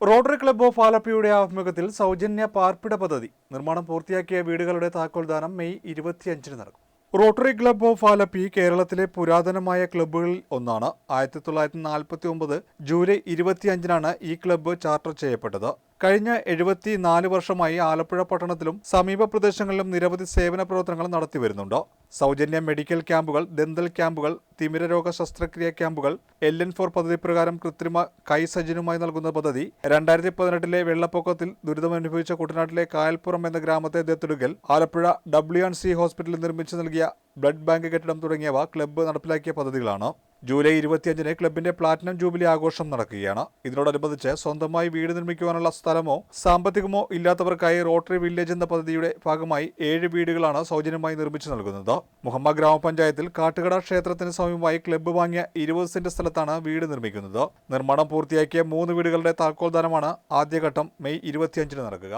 Rotary club of ആലപ്പിയുടെ ആഭിമുഖ്യത്തിൽ സൗജന്യ പാർപ്പിട പദ്ധതി നിർമ്മാണം പൂർത്തിയാക്കിയ വീടുകളുടെ താക്കോൽദാനം മെയ് ഇരുപത്തിയഞ്ചിന് നടക്കും. റോട്ടറി ക്ലബ്ബ് ഓഫ് ആലപ്പി കേരളത്തിലെ പുരാതനമായ ക്ലബ്ബുകളിൽ ഒന്നാണ്. ആയിരത്തി തൊള്ളായിരത്തി നാൽപ്പത്തി ഒമ്പത് ജൂലൈ ഇരുപത്തിയഞ്ചിനാണ് ഈ ക്ലബ്ബ് ചാർട്ടർ ചെയ്യപ്പെട്ടത്. കഴിഞ്ഞ എഴുപത്തി നാല് വർഷമായി ആലപ്പുഴ പട്ടണത്തിലും സമീപ പ്രദേശങ്ങളിലും നിരവധി സേവന പ്രവർത്തനങ്ങൾ നടത്തി വരുന്നുണ്ട്. സൗജന്യ മെഡിക്കൽ ക്യാമ്പുകൾ ദന്തൽ ക്യാമ്പുകൾ തിമിരരോഗ ശസ്ത്രക്രിയ ക്യാമ്പുകൾ എൽ എൻ ഫോർ പദ്ധതി പ്രകാരം കൃത്രിമ കൈ സജ്ജനുമായി നൽകുന്ന പദ്ധതി രണ്ടായിരത്തി പതിനെട്ടിലെ വെള്ളപ്പൊക്കത്തിൽ ദുരിതമനുഭവിച്ച കുട്ടനാട്ടിലെ കായൽപ്പുറം എന്ന ഗ്രാമത്തെ ദത്തെടുക്കൽ ആലപ്പുഴ ഡബ്ല്യു ആൻഡ് സി ഹോസ്പിറ്റലിൽ നിർമ്മിച്ചു നൽകിയ ബ്ലഡ് ബാങ്ക് കെട്ടിടം തുടങ്ങിയവ ക്ലബ്ബ് നടപ്പിലാക്കിയ പദ്ധതികളാണ്. ജൂലൈ ഇരുപത്തിയഞ്ചിന് ക്ലബിന്റെ പ്ലാറ്റിനം ജൂബിലി ആഘോഷം നടക്കുകയാണ്. ഇതിനോടനുബന്ധിച്ച് സ്വന്തമായി വീട് നിർമ്മിക്കുവാനുള്ള സ്ഥലമോ സാമ്പത്തികമോ ഇല്ലാത്തവർക്കായി റോട്ടറി വില്ലേജ് എന്ന പദ്ധതിയുടെ ഭാഗമായി ഏഴ് വീടുകളാണ് സൗജന്യമായി നിർമ്മിച്ചു നൽകുന്നത്. മുഹമ്മ ഗ്രാമപഞ്ചായത്തിൽ കാട്ടുകട ക്ഷേത്രത്തിന് സമീപമായി ക്ലബ്ബ് വാങ്ങിയ ഇരുപത് സെന്റ് സ്ഥലത്താണ് വീട് നിർമ്മിക്കുന്നത്. നിർമ്മാണം പൂർത്തിയാക്കിയ മൂന്ന് വീടുകളുടെ താക്കോൽദാനമാണ് ആദ്യഘട്ടം മെയ് ഇരുപത്തിയഞ്ചിന് നടക്കുക.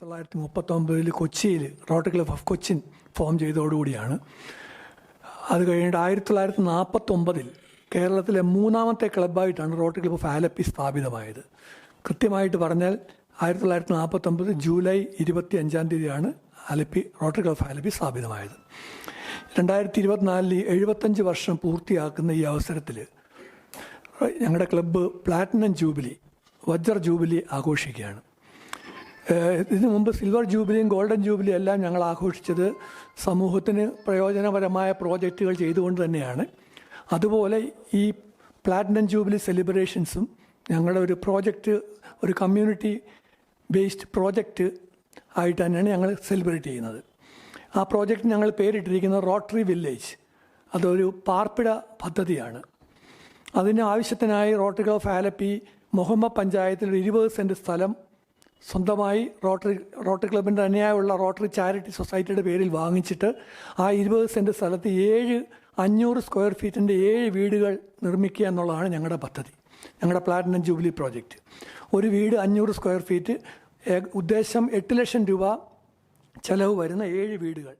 തൊള്ളായിരത്തി മുപ്പത്തൊമ്പതിൽ കൊച്ചിയിൽ rotary club of Cochin form ചെയ്തതോടുകൂടിയാണ്. അത് കഴിഞ്ഞിട്ട് ആയിരത്തി തൊള്ളായിരത്തി നാൽപ്പത്തൊമ്പതിൽ കേരളത്തിലെ മൂന്നാമത്തെ ക്ലബ്ബായിട്ടാണ് റോട്ടറി ക്ലബ്ബ് ഫാലപ്പി സ്ഥാപിതമായത്. കൃത്യമായിട്ട് പറഞ്ഞാൽ ആയിരത്തി തൊള്ളായിരത്തി നാൽപ്പത്തൊമ്പത് ജൂലൈ ഇരുപത്തി അഞ്ചാം തീയതിയാണ് ആലപ്പി റോട്ടറി ക്ലബ് ഫാലപ്പി സ്ഥാപിതമായത്. രണ്ടായിരത്തി ഇരുപത്തിനാലിൽ എഴുപത്തഞ്ച് വർഷം പൂർത്തിയാക്കുന്ന ഈ അവസരത്തിൽ ഞങ്ങളുടെ ക്ലബ്ബ് പ്ലാറ്റിനം ജൂബിലി വജ്ര ജൂബിലി ആഘോഷിക്കുകയാണ്. ഇതിനു മുമ്പ് സിൽവർ ജൂബിലിയും ഗോൾഡൻ ജൂബിലിയും എല്ലാം ഞങ്ങൾ ആഘോഷിച്ചത് സമൂഹത്തിന് പ്രയോജനപരമായ പ്രോജക്റ്റുകൾ ചെയ്തുകൊണ്ട് തന്നെയാണ്. അതുപോലെ ഈ പ്ലാറ്റിനം ജൂബിലി സെലിബ്രേഷൻസും ഞങ്ങളുടെ ഒരു പ്രോജക്റ്റ് ഒരു കമ്മ്യൂണിറ്റി ബേസ്ഡ് പ്രോജക്റ്റ് ആയിട്ട് തന്നെയാണ് ഞങ്ങൾ സെലിബ്രേറ്റ് ചെയ്യുന്നത്. ആ പ്രോജക്റ്റ് ഞങ്ങൾ പേരിട്ടിരിക്കുന്നത് റോട്ടറി വില്ലേജ് അതൊരു പാർപ്പിട പദ്ധതിയാണ്. അതിന് ആവശ്യത്തിനായി റോട്ടറി ഓഫ് ആലപ്പി മുഹമ്മ പഞ്ചായത്തിൽ ഇരുപത് സെന്റ് സ്ഥലം സ്വന്തമായി റോട്ടറി റോട്ടറി ക്ലബിന്റെ തന്നെയായുള്ള റോട്ടറി ചാരിറ്റി സൊസൈറ്റിയുടെ പേരിൽ വാങ്ങിച്ചിട്ട് ആ ഇരുപത് സെന്റ് സ്ഥലത്ത് ഏഴ് അഞ്ഞൂറ് സ്ക്വയർ ഫീറ്റിന്റെ ഏഴ് വീടുകൾ നിർമ്മിക്കുക എന്നുള്ളതാണ് ഞങ്ങളുടെ പദ്ധതി. ഞങ്ങളുടെ പ്ലാറ്റിനം ജൂബിലി പ്രോജക്റ്റ് ഒരു വീട് അഞ്ഞൂറ് സ്ക്വയർ ഫീറ്റ് ഉദ്ദേശം എട്ട് ലക്ഷം രൂപ ചെലവ് വരുന്ന ഏഴ് വീടുകൾ.